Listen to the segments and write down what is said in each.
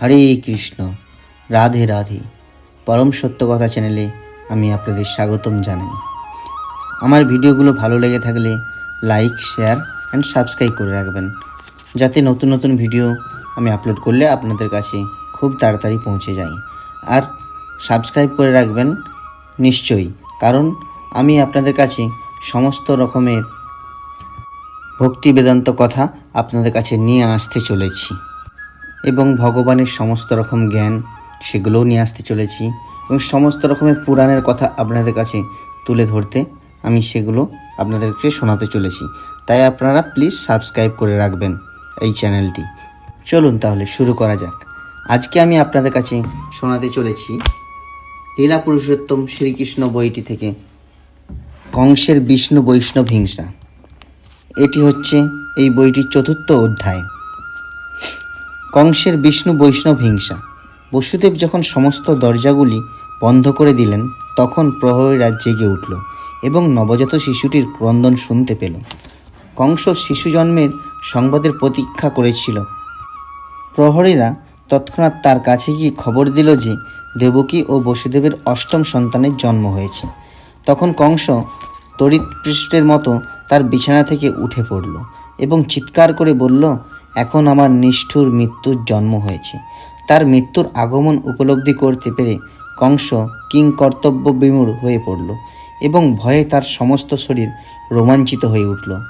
হরে কৃষ্ণ, রাধে রাধে। পরম সত্য কথা চ্যানেলে আমি আপনাদের স্বাগতম জানাই। আমার ভিডিওগুলো ভালো লেগে থাকলে লাইক, শেয়ার অ্যান্ড সাবস্ক্রাইব করে রাখবেন। যাতে নতুন নতুন ভিডিও আমি আপলোড করলে আপনাদের কাছে খুব তাড়াতাড়ি পৌঁছে যায় আর সাবস্ক্রাইব করে রাখবেন নিশ্চয়ই, কারণ আমি আপনাদের কাছে সমস্ত রকমের ভক্তি বেদান্ত কথা আপনাদের কাছে নিয়ে আসতে চলেছি। এবং ভগবানের সমস্ত রকম জ্ঞান সেগুলোও নিয়ে আসতে চলেছি এবং সমস্ত রকমের পুরাণের কথা আপনাদের কাছে তুলে ধরতে আমি সেগুলো আপনাদেরকে শোনাতে চলেছি। তাই আপনারা প্লিজ সাবস্ক্রাইব করে রাখবেন এই চ্যানেলটি চলুন তাহলে শুরু করা যাক। আজকে আমি আপনাদের কাছে শোনাতে চলেছি লীলা পুরুষোত্তম শ্রীকৃষ্ণ বইটি থেকে কংসের বিষ্ণু বৈষ্ণব হিংসা। এটি হচ্ছে এই বইটির চতুর্থ অধ্যায়। কংসের বিষ্ণু বৈষ্ণব হিংসা। বসুদেব যখন সমস্ত দরজাগুলি বন্ধ করে দিলেন, তখন প্রহরীরা জেগে উঠল এবং নবজাত শিশুটির ক্রন্দন শুনতে পেল। কংস শিশু জন্মের সংবাদের প্রতীক্ষা করেছিল। প্রহরীরা তৎক্ষণাৎ তার কাছে গিয়ে খবর দিল যে দেবকী ও বসুদেবের অষ্টম সন্তানের জন্ম হয়েছে। তখন কংস তড়িৎপৃষ্ঠের মতো তার বিছানা থেকে উঠে পড়ল এবং চিৎকার করে বলল এখন আমার নিষ্ঠুর মৃত্যুর জন্ম হয়েছে। তার মৃত্যুর আগমন উপলব্ধি করতে পেরে কংস কিং কর্তব্য বিমূঢ় হয়ে পড়ল এবং ভয়ে তার সমস্ত শরীর রোমাঞ্চিত হয়ে উঠল।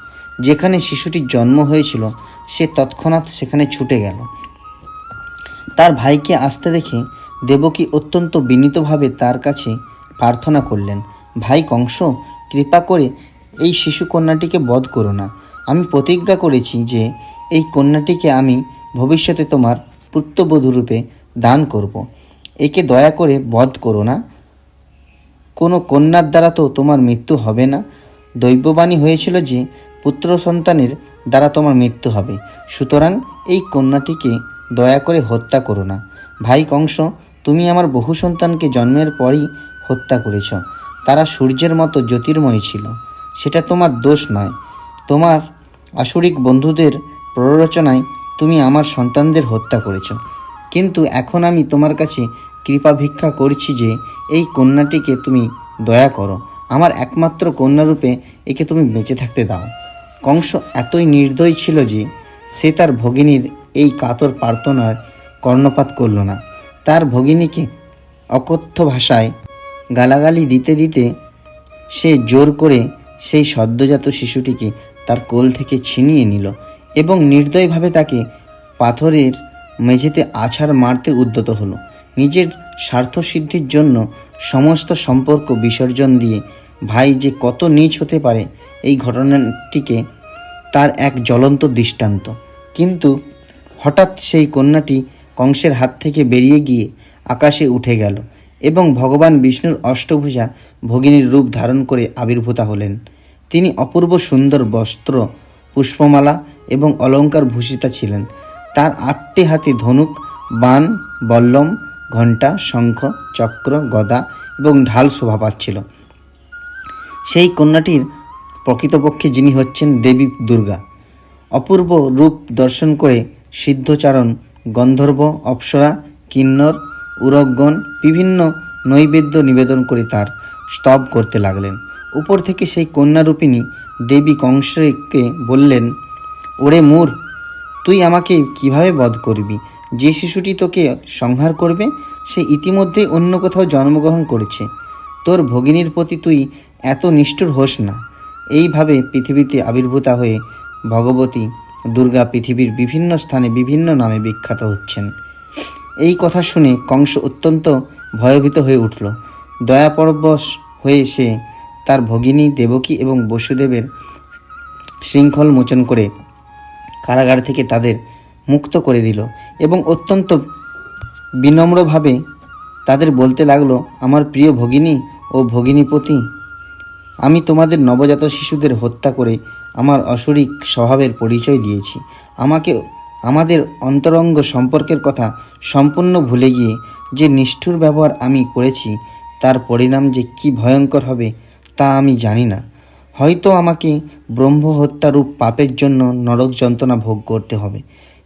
যেখানে শিশুটির জন্ম হয়েছিল, সে তৎক্ষণাৎ সেখানে ছুটে গেল। তার ভাইকে আসতে দেখে দেবকী অত্যন্ত বিনীতভাবে তার কাছে প্রার্থনা করলেন, ভাই কংস, কৃপা করে এই শিশু কন্যাটিকে বধ করো না। আমি প্রতিজ্ঞা করেছি যে এই কন্যাটিকে আমি ভবিষ্যতে তোমার পুত্রবধূরূপে দান করব। একে দয়া করে বধ করো না। কোনো কন্যার দ্বারা তো তোমার মৃত্যু হবে না। দৈববাণী হয়েছিল যে, পুত্র সন্তানের দ্বারা তোমার মৃত্যু হবে। সুতরাং এই কন্যাটিকে দয়া করে হত্যা করো না। ভাই কংস, তুমি আমার বহু সন্তানকে জন্মের পরই হত্যা করেছ। তারা সূর্যের মতো জ্যোতির্ময় ছিল। সেটা তোমার দোষ নয়। তোমার আসরিক বন্ধুদের প্ররোচনায় তুমি আমার সন্তানদের হত্যা করেছ। কিন্তু এখন আমি তোমার কাছে কৃপা ভিক্ষা করছি যে এই কন্যাটিকে তুমি দয়া করো। আমার একমাত্র কন্যারূপে একে তুমি বেঁচে থাকতে দাও। কংস এতই নির্দয় ছিল যে সে তার ভগিনীর এই কাতর প্রার্থনার কর্ণপাত করল না। তার ভগিনীকে অকথ্য ভাষায় গালাগালি দিতে দিতে সে জোর করে সেই সদ্যজাত শিশুটিকে তার কোল থেকে ছিনিয়ে নিল। এবং নির্দয়ভাবে তাকে পাথরের মেঝেতে আছাড় মারতে উদ্যত হলো। নিজের স্বার্থসিদ্ধির জন্য সমস্ত সম্পর্ক বিসর্জন দিয়ে, ভাই যে কত নীচ হতে পারে এই ঘটনাটিকে তার এক জ্বলন্ত দৃষ্টান্ত। কিন্তু হঠাৎ সেই কন্যাটি কংসের হাত থেকে বেরিয়ে গিয়ে আকাশে উঠে গেল এবং ভগবান বিষ্ণুর অষ্টভুজা ভগিনীর রূপ ধারণ করে আবির্ভূতা হলেন। তিনি অপূর্ব সুন্দর বস্ত্র, পুষ্পমালা এবং অলঙ্কার ভূষিতা ছিলেন। তার আটটি হাতে ধনুক বাণ বল্লম, ঘণ্টা, শঙ্খ, চক্র, গদা এবং ঢাল শোভা পাচ্ছিল সেই কন্যাটির প্রকৃতপক্ষে যিনি হচ্ছেন দেবী দুর্গা। অপূর্ব রূপ দর্শন করে সিদ্ধচারণ, গন্ধর্ব, অপ্সরা, কিন্নর উরগণ বিভিন্ন নৈবেদ্য নিবেদন করে তার স্তব করতে লাগলেন। উপর থেকে সেই কন্যারূপিণী দেবী কংসকে বললেন ওরে মূর, তুই আমাকে কীভাবে বধ করবি? যে শিশুটি তোকে সংহার করবে, সে ইতিমধ্যেই অন্য কোথাও জন্মগ্রহণ করেছে। তোর ভগিনীর প্রতি তুই এত নিষ্ঠুর হোস না। এইভাবে পৃথিবীতে আবির্ভূতা হয়ে ভগবতী দুর্গা পৃথিবীর বিভিন্ন স্থানে বিভিন্ন নামে বিখ্যাত হচ্ছেন। এই কথা শুনে কংস অত্যন্ত ভয়ভীত হয়ে উঠল। দয়াপরবশ হয়ে সে তার ভগিনী দেবকী এবং বসুদেবের শৃঙ্খল মোচন করে কারাগার থেকে তাদের মুক্ত করে দিল এবং অত্যন্ত বিনম্রভাবে তাদের বলতে লাগল, আমার প্রিয় ভগিনী ও ভগিনীপতি, আমি তোমাদের নবজাত শিশুদের হত্যা করে আমার অশরিক স্বভাবের পরিচয় দিয়েছি। আমাকে, আমাদের অন্তরঙ্গ সম্পর্কের কথা সম্পূর্ণ ভুলে গিয়ে যে নিষ্ঠুর ব্যবহার আমি করেছি, তার পরিণাম যে কি ভয়ঙ্কর হবে তা আমি জানি না। হয়তো আমাকে ব্রহ্ম হত্যারূপ পাপের জন্য নরক যন্ত্রণা ভোগ করতে হবে।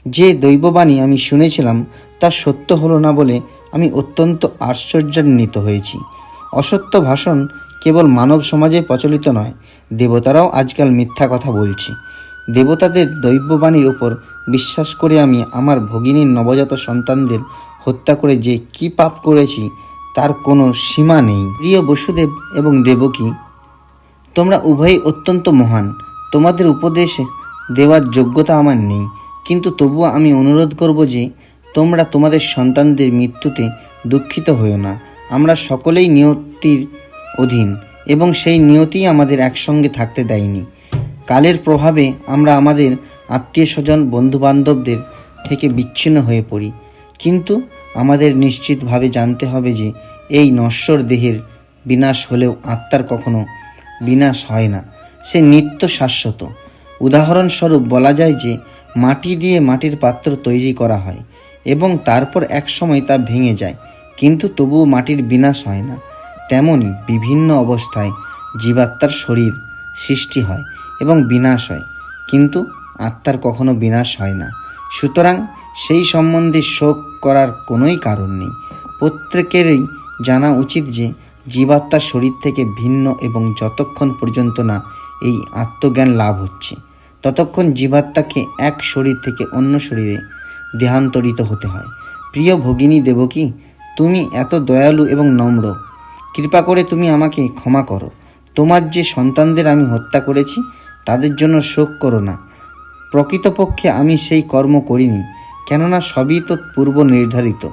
যে দৈববাণী আমি শুনেছিলাম, তা সত্য হলো না বলে আমি অত্যন্ত আশ্চর্যান্বিত হয়েছি। অসত্য ভাষণ কেবল মানব সমাজে প্রচলিত নয়, দেবতারাও আজকাল মিথ্যা কথা বলছে। দেবতাদের দৈববাণীর ওপর বিশ্বাস করে আমি আমার ভগিনীর নবজাত সন্তানদের হত্যা করে যে কি পাপ করেছি, তার কোনো সীমা নেই। প্রিয় বসুদেব এবং দেবকী তোমরা উভয়ই অত্যন্ত মহান। তোমাদের উপদেশ দেওয়ার যোগ্যতা আমার নেই। কিন্তু তবুও আমি অনুরোধ করব যে, তোমরা তোমাদের সন্তানদের মৃত্যুতে দুঃখিত হও না। আমরা সকলেই নিয়তির অধীন, এবং সেই নিয়তিই আমাদের একসঙ্গে থাকতে দেয়নি। কালের প্রভাবে আমরা আমাদের আত্মীয় স্বজন বন্ধুবান্ধবদের থেকে বিচ্ছিন্ন হয়ে পড়ি। কিন্তু আমাদের নিশ্চিতভাবে জানতে হবে যে, এই নশ্বর দেহের বিনাশ হলেও আত্মার কখনো বিনাশ হয় না। সে নিত্য শাশ্বত। উদাহরণস্বরূপ বলা যায় যে, মাটি দিয়ে মাটির পাত্র তৈরি করা হয় এবং তারপর এক সময় তা ভেঙে যায়, কিন্তু তবুও মাটির বিনাশ হয় না। তেমনি বিভিন্ন অবস্থায় জীবাত্মার শরীর সৃষ্টি হয় এবং বিনাশ হয়, কিন্তু আত্মার কখনো বিনাশ হয় না। সুতরাং সেই সম্বন্ধে শোক করার কোনোই কারণ নেই। প্রত্যেকেরই জানা উচিত যে জীবাত্মার শরীর থেকে ভিন্ন এবং যতক্ষণ পর্যন্ত না এই আত্মজ্ঞান লাভ হচ্ছে, ততক্ষণ জীবাত্মাকে এক শরীর থেকে অন্য শরীরে দেহান্তরিত হতে হয়। প্রিয় ভগিনী দেবকী, তুমি এত দয়ালু এবং নম্র। কৃপা করে তুমি আমাকে ক্ষমা করো। তোমার যে সন্তানদের আমি হত্যা করেছি, তাদের জন্য শোক করো না। প্রকৃতপক্ষে আমি সেই কর্ম করিনি, কেননা সবই তো পূর্ব নির্ধারিত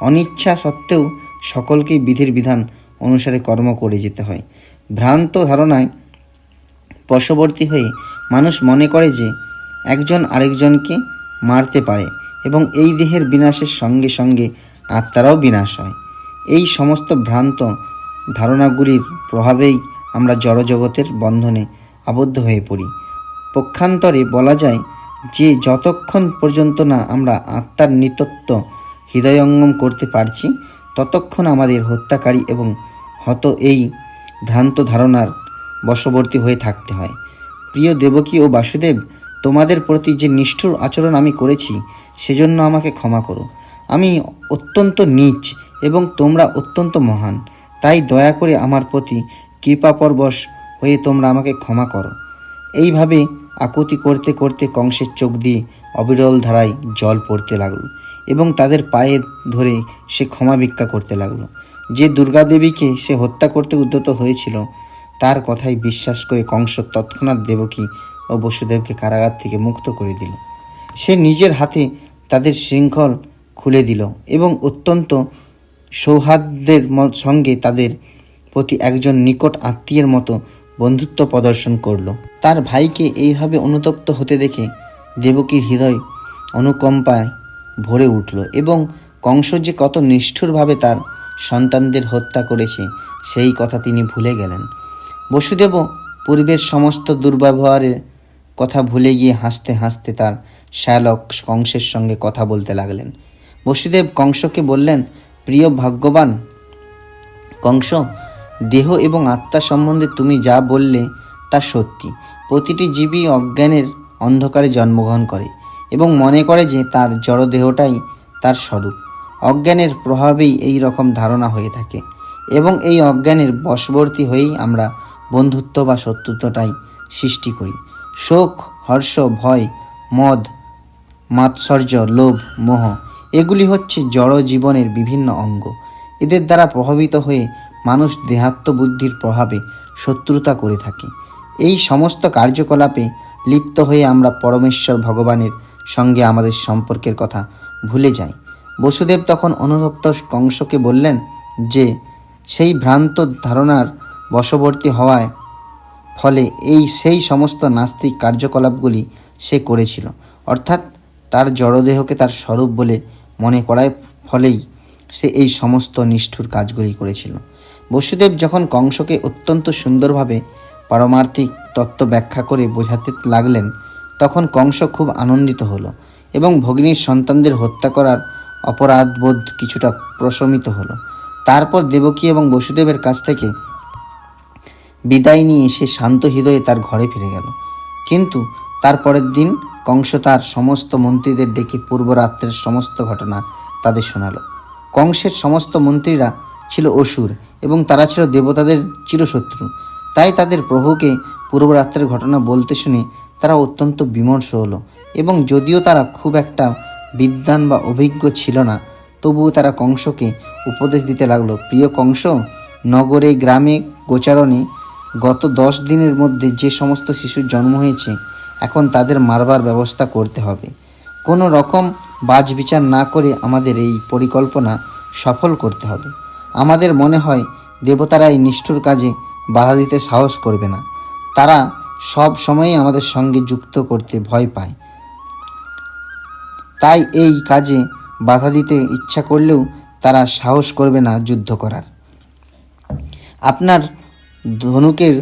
অনিচ্ছা সত্ত্বেও সকলকেই বিধির বিধান অনুসারে কর্ম করে যেতে হয়। ভ্রান্ত ধারণায় বশবর্তী হয়ে মানুষ মনে করে যে একজন আরেকজনকে মারতে পারে এবং এই দেহের বিনাশের সঙ্গে সঙ্গে আত্মারাও বিনাশ হয়। এই সমস্ত ভ্রান্ত ধারণাগুলির প্রভাবেই আমরা জড়জগতের বন্ধনে আবদ্ধ হয়ে পড়ি। পক্ষান্তরে বলা যায় যে যতক্ষণ পর্যন্ত না আমরা আত্মার নিতত্ব হৃদয়ঙ্গম করতে পারছি ততক্ষণ আমাদের হত্যাকারী এবং হত এই ভ্রান্ত ধারণার বশবর্তী হয়ে থাকতে হয়। প্রিয় দেবকী ও বাসুদেব, তোমাদের প্রতি যে নিষ্ঠুর আচরণ আমি করেছি, সেজন্য আমাকে ক্ষমা করো। আমি অত্যন্ত নীচ এবং তোমরা অত্যন্ত মহান। তাই দয়া করে আমার প্রতি কৃপাপরবশ হয়ে তোমরা আমাকে ক্ষমা করো। এইভাবে আকুতি করতে করতে কংসের চোখ দিয়ে অবিরল ধারায় জল পড়তে লাগল এবং তাদের পায়ে ধরে সে ক্ষমা ভিক্ষা করতে লাগল। যে দুর্গাদেবীকে সে হত্যা করতে উদ্যত হয়েছিল, তার কথাই বিশ্বাস করে কংস তৎক্ষণাৎ দেবকী ও বসুদেবকে কারাগার থেকে মুক্ত করে দিল। সে নিজের হাতে তাদের শৃঙ্খল খুলে দিল এবং অত্যন্ত সৌহার্দ্যের সঙ্গে তাদের প্রতি একজন নিকট আত্মীয়ের মতো বন্ধুত্ব প্রদর্শন করল। তার ভাইকে এইভাবে অনুতপ্ত হতে দেখে দেবকীর হৃদয় অনুকম্পায় ভরে উঠল এবং কংস যে কত নিষ্ঠুরভাবে তার সন্তানদের হত্যা করেছে, সেই কথা তিনি ভুলে গেলেন। বসুদেব পূর্বের সমস্ত দুর্ব্যবহারের কথা ভুলে গিয়ে হাসতে হাসতে তার শ্যালক কংসের সঙ্গে কথা বলতে লাগলেন। বসুদেব কংসকে বললেন, প্রিয় ভাগ্যবান, কংস দেহ এবং আত্মা সম্বন্ধে তুমি যা বললে তা সত্যি। প্রতিটি জীবই অজ্ঞানের অন্ধকারে জন্মগ্রহণ করে এবং মনে করে যে তার জড়দেহটাই তার স্বরূপ। অজ্ঞানের প্রভাবেই এই রকম ধারণা হয়ে থাকে এবং এই অজ্ঞানের বশবর্তী হয়েই আমরা বন্ধুত্ব বা শত্রুত্বটাই সৃষ্টি করি। শোক, হর্ষ, ভয়, মদ, মাৎসর্য, লোভ, মোহ, এগুলি হচ্ছে জড় জীবনের বিভিন্ন অঙ্গ। এদের দ্বারা প্রভাবিত হয়ে মানুষ দেহাত্ম বুদ্ধির প্রভাবে শত্রুতা করে থাকে। এই সমস্ত কার্যকলাপে লিপ্ত হয়ে আমরা পরমেশ্বর ভগবানের সঙ্গে আমাদের সম্পর্কের কথা ভুলে যাই। বসুদেব তখন অনুতপ্ত কংসকে বললেন যে, সেই ভ্রান্ত ধারণার বশবর্তী হওয়ায় ফলে এই সেই সমস্ত নাস্তিক কার্যকলাপগুলি সে করেছিল। অর্থাৎ তার জড়দেহকে তার স্বরূপ বলে মনে করায় ফলেই সে এই সমস্ত নিষ্ঠুর কাজগুলি করেছিল। বসুদেব যখন কংসকে অত্যন্ত সুন্দরভাবে পারমার্থিক তত্ত্ব ব্যাখ্যা করে বোঝাতে লাগলেন, তখন কংস খুব আনন্দিত হলো এবং ভগিনীর সন্তানদের হত্যা করার অপরাধবোধ কিছুটা প্রশমিত হলো। তারপর দেবকী এবং বসুদেবের কাছ থেকে বিদায় নিয়ে সে শান্ত হৃদয়ে তার ঘরে ফিরে গেল। কিন্তু তার পরের দিন কংস তার সমস্ত মন্ত্রীদের ডেকে পূর্বরাত্রের সমস্ত ঘটনা তাদের শোনালো। কংসের সমস্ত মন্ত্রীরা ছিল অসুর এবং তারা ছিল দেবতাদের চিরশত্রু। তাই তাদের প্রভুকে পূর্বরাত্রের ঘটনা বলতে শুনে তারা অত্যন্ত বিমর্ষ হলো এবং যদিও তারা খুব একটা বিদ্বান বা অভিজ্ঞ ছিল না, তবুও তারা কংসকে উপদেশ দিতে লাগল, প্রিয় কংস, নগরে, গ্রামে, গোচারণে গত দশ দিনের মধ্যে যে সমস্ত শিশুর জন্ম হয়েছে, এখন তাদের মারবার ব্যবস্থা করতে হবে। কোনো রকম বাজ বিচার না করে আমাদের এই পরিকল্পনা সফল করতে হবে। আমাদের মনে হয় দেবতারা এই নিষ্ঠুর কাজে বাধা দিতে সাহস করবে না। তারা সব সময়ই আমাদের সঙ্গে যুক্ত করতে ভয় পায়। তাই এই কাজে বাধা দিতে ইচ্ছা করলেও তারা সাহস করবে না যুদ্ধ করার। আপনার ধনুকের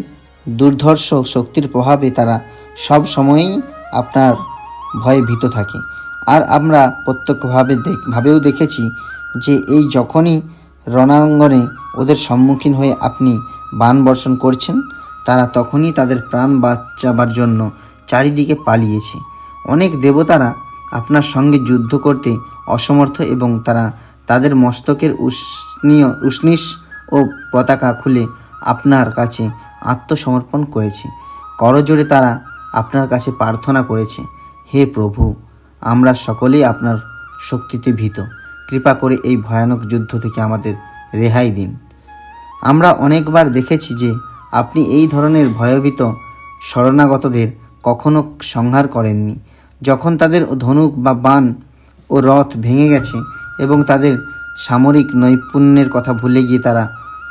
দুর্ধর্ষ শক্তির প্রভাবে তারা সব সময়ই আপনার ভয়ে ভীত থাকে। আর আমরা প্রত্যক্ষভাবে ভাবেও দেখেছি যে এই যখনই রণাঙ্গনে ওদের সম্মুখীন হয়ে আপনি বান বর্ষণ করছেন, তারা তখনই তাদের প্রাণ বাঁচাবার জন্য চারিদিকে পালিয়েছে। অনেক দেবতারা আপনার সঙ্গে যুদ্ধ করতে অসমর্থ এবং তারা তাদের মস্তকের উষ্ণীয় উষ্ণিস ও পতাকা খুলে আপনার কাছে আত্মসমর্পণ করেছে। করজোড়ে তারা আপনার কাছে প্রার্থনা করেছে, হে প্রভু, আমরা সকলেই আপনার শক্তিতে ভীত। কৃপা করে এই ভয়ানক যুদ্ধ থেকে আমাদের রেহাই দিন। আমরা অনেকবার দেখেছি যে আপনি এই ধরনের ভয়ভীত শরণাগতদের কখনো সংহার করেননি। যখন তাদের ধনুক বা বাণ ও রথ ভেঙে গেছে এবং তাদের সামরিক নৈপুণ্যের কথা ভুলে গিয়ে তারা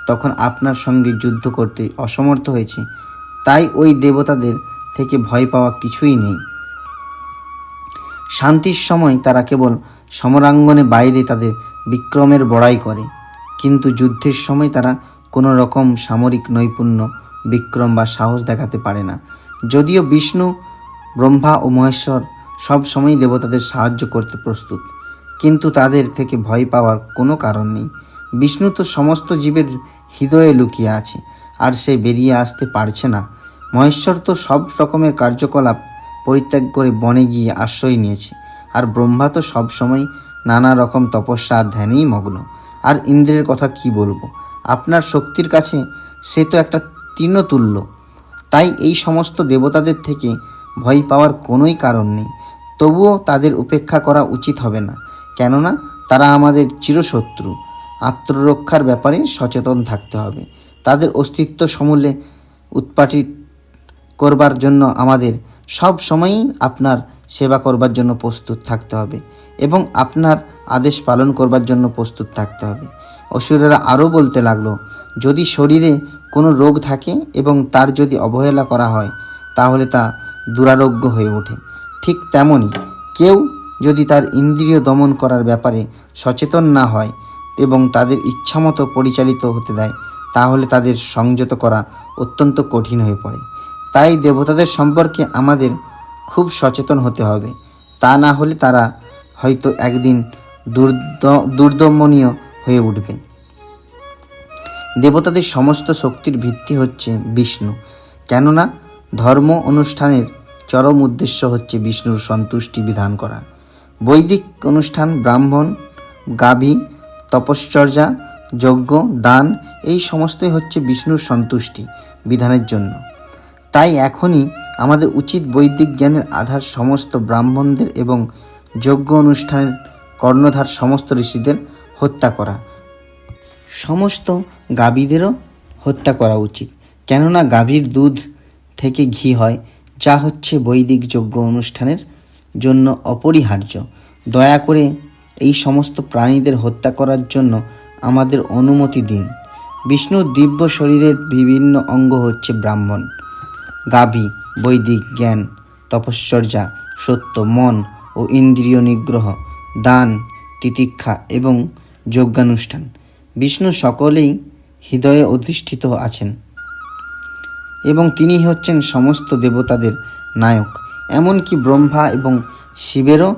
তখন আপনার সঙ্গে যুদ্ধ করতে অসমর্থ হয়েছে, তাই ওই দেবতাদের থেকে ভয় পাওয়া কিছুই নেই। শান্তির সময় তারা কেবল সমরাঙ্গনে বাইরে তাদের বিক্রমের বড়াই করে। কিন্তু যুদ্ধের সময় তারা কোনো রকম সামরিক নৈপুণ্য, বিক্রম বা সাহস দেখাতে পারে না। যদিও বিষ্ণু, ব্রহ্মা ও মহেশ্বর সব সময় দেবতাদের সাহায্য করতে প্রস্তুত। কিন্তু তাদের থেকে ভয় পাওয়ার কোনো কারণ নেই। বিষ্ণু তো সমস্ত জীবের হৃদয়ে লুকিয়ে আছে, আর সে বেরিয়ে আসতে পারছে না। মহেশ্বর তো সব রকমের কার্যকলাপ পরিত্যাগ করে বনে গিয়ে আশ্রয় নিয়েছে। আর ব্রহ্মা তো সবসময় নানা রকম তপস্যা আর ধ্যানেই মগ্ন। আর ইন্দ্রের কথা কি বলব? আপনার শক্তির কাছে সে তো একটা তৃণতুল্য। তাই এই সমস্ত দেবতাদের থেকে ভয় পাওয়ার কোনোই কারণ নেই। তবুও তাদের উপেক্ষা করা উচিত হবে না। কেননা তারা আমাদের চিরশত্রু। আত্মরক্ষার ব্যাপারে সচেতন থাকতে হবে। তাদের অস্তিত্ব সমূলে উৎপাটিত করবার জন্য আমাদের সব সময়ই আপনার সেবা করবার জন্য প্রস্তুত থাকতে হবে এবং আপনার আদেশ পালন করবার জন্য প্রস্তুত থাকতে হবে। অসুরেরা আরও বলতে লাগল, যদি শরীরে কোনো রোগ থাকে এবং তার যদি অবহেলা করা হয়, তাহলে তা দুরারোগ্য হয়ে ওঠে। ঠিক তেমনই কেউ যদি তার ইন্দ্রিয় দমন করার ব্যাপারে সচেতন না হয় এবং তাদের ইচ্ছামতো পরিচালিত হতে দেয়, তাহলে তাদের সংযত করা অত্যন্ত কঠিন হয়ে পড়ে। তাই দেবতাদের সম্পর্কে আমাদের খুব সচেতন হতে হবে। তা না হলে তারা হয়তো একদিন দুর্দ দুর্দমনীয় হয়ে উঠবে। দেবতাদের সমস্ত শক্তির ভিত্তি হচ্ছে বিষ্ণু। কেননা ধর্ম অনুষ্ঠানের চরম উদ্দেশ্য হচ্ছে বিষ্ণুর সন্তুষ্টি বিধান করা। বৈদিক অনুষ্ঠান ব্রাহ্মণ, গাভী, তপশ্চর্যা, যজ্ঞ, দান, এই সমস্তই হচ্ছে বিষ্ণুর সন্তুষ্টি বিধানের জন্য। তাই এখনই আমাদের উচিত বৈদিক জ্ঞানের আধার সমস্ত ব্রাহ্মণদের এবং যজ্ঞ অনুষ্ঠানের কর্ণধার সমস্ত ঋষিদের হত্যা করা। সমস্ত গাভীদেরও হত্যা করা উচিত। কেননা গাভীর দুধ থেকে ঘি হয়, যা হচ্ছে বৈদিক যজ্ঞ অনুষ্ঠানের জন্য অপরিহার্য। দয়া করে এই সমস্ত প্রাণীদের হত্যা করার জন্য আমাদের অনুমতি দিন। বিষ্ণুর দিব্য শরীরের বিভিন্ন অঙ্গ হচ্ছে ব্রাহ্মণ। গাভী বৈদিক জ্ঞান, তপশ্চর্যা, সত্য, মন ও ইন্দ্রিয় নিগ্রহ, দান, তিতিক্ষা এবং যজ্ঞানুষ্ঠান। বিষ্ণু সকলেই হৃদয়ে অধিষ্ঠিত আছেন এবং তিনি হচ্ছেন সমস্ত দেবতাদের নায়ক। এমনকি ব্রহ্মা এবং শিবেরও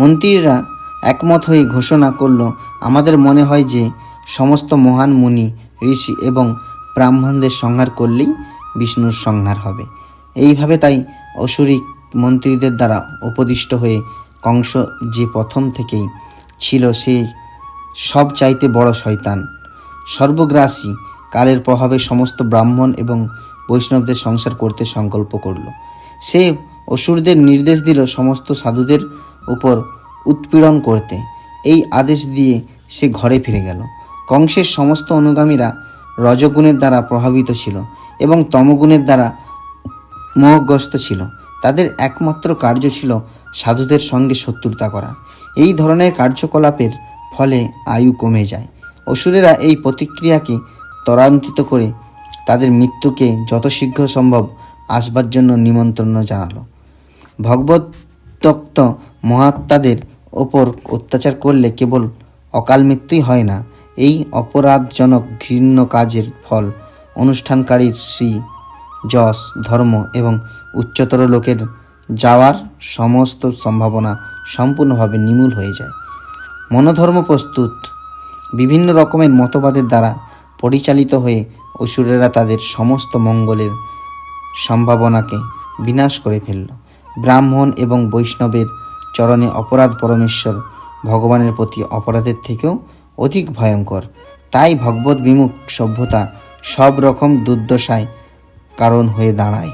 মন্ত্রীরা একমত হয়ে ঘোষণা করল, আমাদের মনে হয় যে সমস্ত মহান মুনি, ঋষি এবং ব্রাহ্মণদের সংহার করলেই বিষ্ণুর সংহার হবে। এইভাবে তাই অসুরিক মন্ত্রীদের দ্বারা উপদিষ্ট হয়ে কংস যে প্রথম থেকেই ছিল সে সব চাইতে বড় শয়তান। সর্বগ্রাসী কালের প্রভাবে সমস্ত ব্রাহ্মণ এবং বৈষ্ণবদের সংসার করতে সংকল্প করল। সে অসুরদের নির্দেশ দিল সমস্ত সাধুদের উপর উৎপীড়ন করতে। এই আদেশ দিয়ে সে ঘরে ফিরে গেল। কংসের সমস্ত অনুগামীরা রজগুণের দ্বারা প্রভাবিত ছিল। এবং তমগুণের দ্বারা মোহগ্রস্ত ছিল। তাদের একমাত্র কার্য ছিল সাধুদের সঙ্গে শত্রুতা করা। এই ধরনের কার্যকলাপের ফলে আয়ু কমে যায়। অসুরেরা এই প্রতিক্রিয়াকে ত্বরান্বিত করে তাদের মৃত্যুকে যত শীঘ্র সম্ভব আসবার জন্য নিমন্ত্রণ জানালো। ভগবত মহাত্মাদের ওপর অত্যাচার করলে কেবল অকাল মৃত্যুই হয় না, এই অপরাধজনক ঘৃণ্য কাজের ফল অনুষ্ঠানকারীর শ্রী যশ ধর্ম এবং উচ্চতর লোকের যাওয়ার সমস্ত সম্ভাবনা সম্পূর্ণভাবে নিমূল হয়ে যায়। মনোধর্ম প্রস্তুত। বিভিন্ন রকমের মতবাদের দ্বারা পরিচালিত হয়ে অসুরেরা তাদের সমস্ত মঙ্গলের সম্ভাবনাকে বিনাশ করে ফেলল। ব্রাহ্মণ এবং বৈষ্ণবের চরণে অপরাধ পরমেশ্বর ভগবানের প্রতি অপরাধের থেকেও অধিক ভয়ঙ্কর। তাই ভগবত বিমুখ সভ্যতা সব রকম দুর্দশায় কারণ হয়ে দাঁড়ায়।